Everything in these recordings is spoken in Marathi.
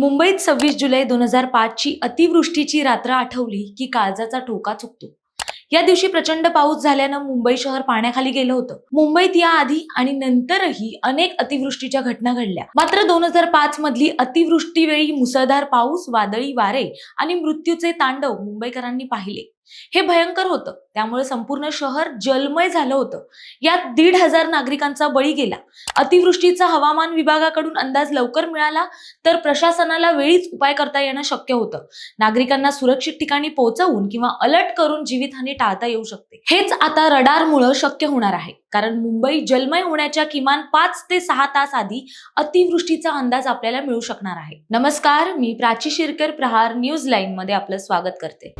मुंबईत सव्वीस जुलै दोन हजार पाचची अतिवृष्टीची रात्र आठवली की काळजाचा ठोका चुकतो. या दिवशी प्रचंड पाऊस झाल्यानं मुंबई शहर पाण्याखाली गेलं होतं. मुंबईत याआधी आणि नंतरही अनेक अतिवृष्टीच्या घटना घडल्या. मात्र दोन हजार पाच मधली अतिवृष्टीवेळी मुसळधार पाऊस वादळी वारे आणि मृत्यूचे तांडव मुंबईकरांनी पाहिले. हे भयंकर होतं. त्यामुळे संपूर्ण शहर जलमय झालं होतं. यात दीड हजार नागरिकांचा बळी गेला. अतिवृष्टीचा हवामान विभागाकडून अंदाज लवकर मिळाला तर प्रशासनाला वेळीच उपाय करता येणं शक्य होतं. नागरिकांना सुरक्षित ठिकाणी पोहोचवून किंवा अलर्ट करून जीवितहानी टाळता येऊ शकते. हेच आता रडारमुळं शक्य होणार आहे. कारण मुंबई जलमय होण्याच्या किमान पाच ते सहा तास आधी अतिवृष्टीचा अंदाज आपल्याला मिळू शकणार आहे. नमस्कार मी प्राची शिरकर प्रहार न्यूज लाईन मध्ये आपलं स्वागत करते.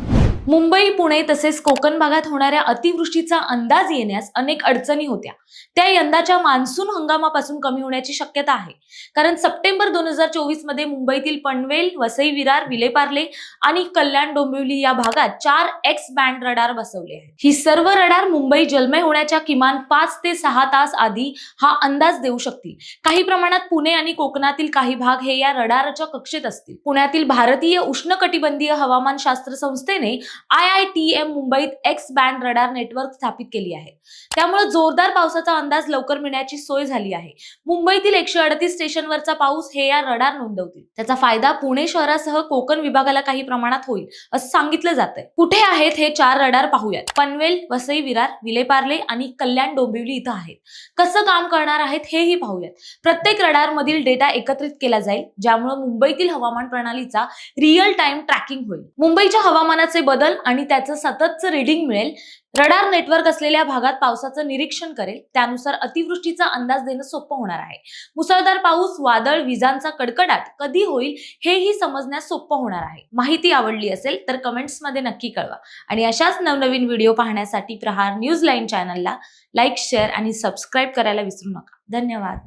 मुंबई पुणे तसेच कोकण भागात होणाऱ्या अतिवृष्टीचा अंदाज येण्यास अनेक अडचणी होत्या. त्या यंदाच्या मान्सून हंगामापासून कमी होण्याची शक्यता आहे. कारण सप्टेंबर दोन हजार चोवीसमध्ये मुंबईतील पनवेल वसई विरार विलेपार्ले आणि कल्याण डोंबिवली या भागात चार एक्स बँड रडार बसवले आहेत. ही सर्व रडार मुंबई जलमय होण्याच्या किमान पाच ते सहा तास आधी हा अंदाज देऊ शकतील. काही प्रमाणात पुणे आणि कोकणातील काही भाग हे या रडारच्या कक्षेत असतील. पुण्यातील भारतीय उष्णकटिबंधीय हवामान शास्त्र संस्थेने आय आय टी एम मुंबईत एक्स बँड रडार नेटवर्क स्थापित केली आहे. त्यामुळे जोरदार पावसाचा अंदाज लवकर मिळण्याची सोय झाली आहे. मुंबईतील एकशे अडतीस स्टेशनवरचा पाऊस हे या रडार नोंदवतील. त्याचा फायदा पुणे शहरासह कोकण विभागाला काही प्रमाणात होईल असं सांगितलं जात आहे कुठे आहेत हे चार रडार पाहूयात. पनवेल वसई विरार विलेपार्ले आणि कल्याण डोंबिवली इथं आहेत. कसं काम करणार आहेत हेही पाहूयात. प्रत्येक रडार मधील डेटा एकत्रित केला जाईल ज्यामुळे मुंबईतील हवामान प्रणालीचा रिअल टाइम ट्रॅकिंग होईल. मुंबईच्या हवामानाचे बदल आणि त्याचं सततचं रिडिंग मिळेल. रडार नेटवर्क असलेल्या भागात पावसाचं निरीक्षण करेल. त्यानुसार अतिवृष्टीचा अंदाज देणं सोपं होणार आहे. मुसळधार पाऊस वादळ विजांचा कडकडाट कधी होईल हेही समजण्यास सोपं होणार आहे. माहिती आवडली असेल तर कमेंट्समध्ये नक्की कळवा. आणि अशाच नवनवीन व्हिडिओ पाहण्यासाठी प्रहार न्यूज लाईन चॅनलला लाईक शेअर आणि सबस्क्राईब करायला विसरू नका. धन्यवाद.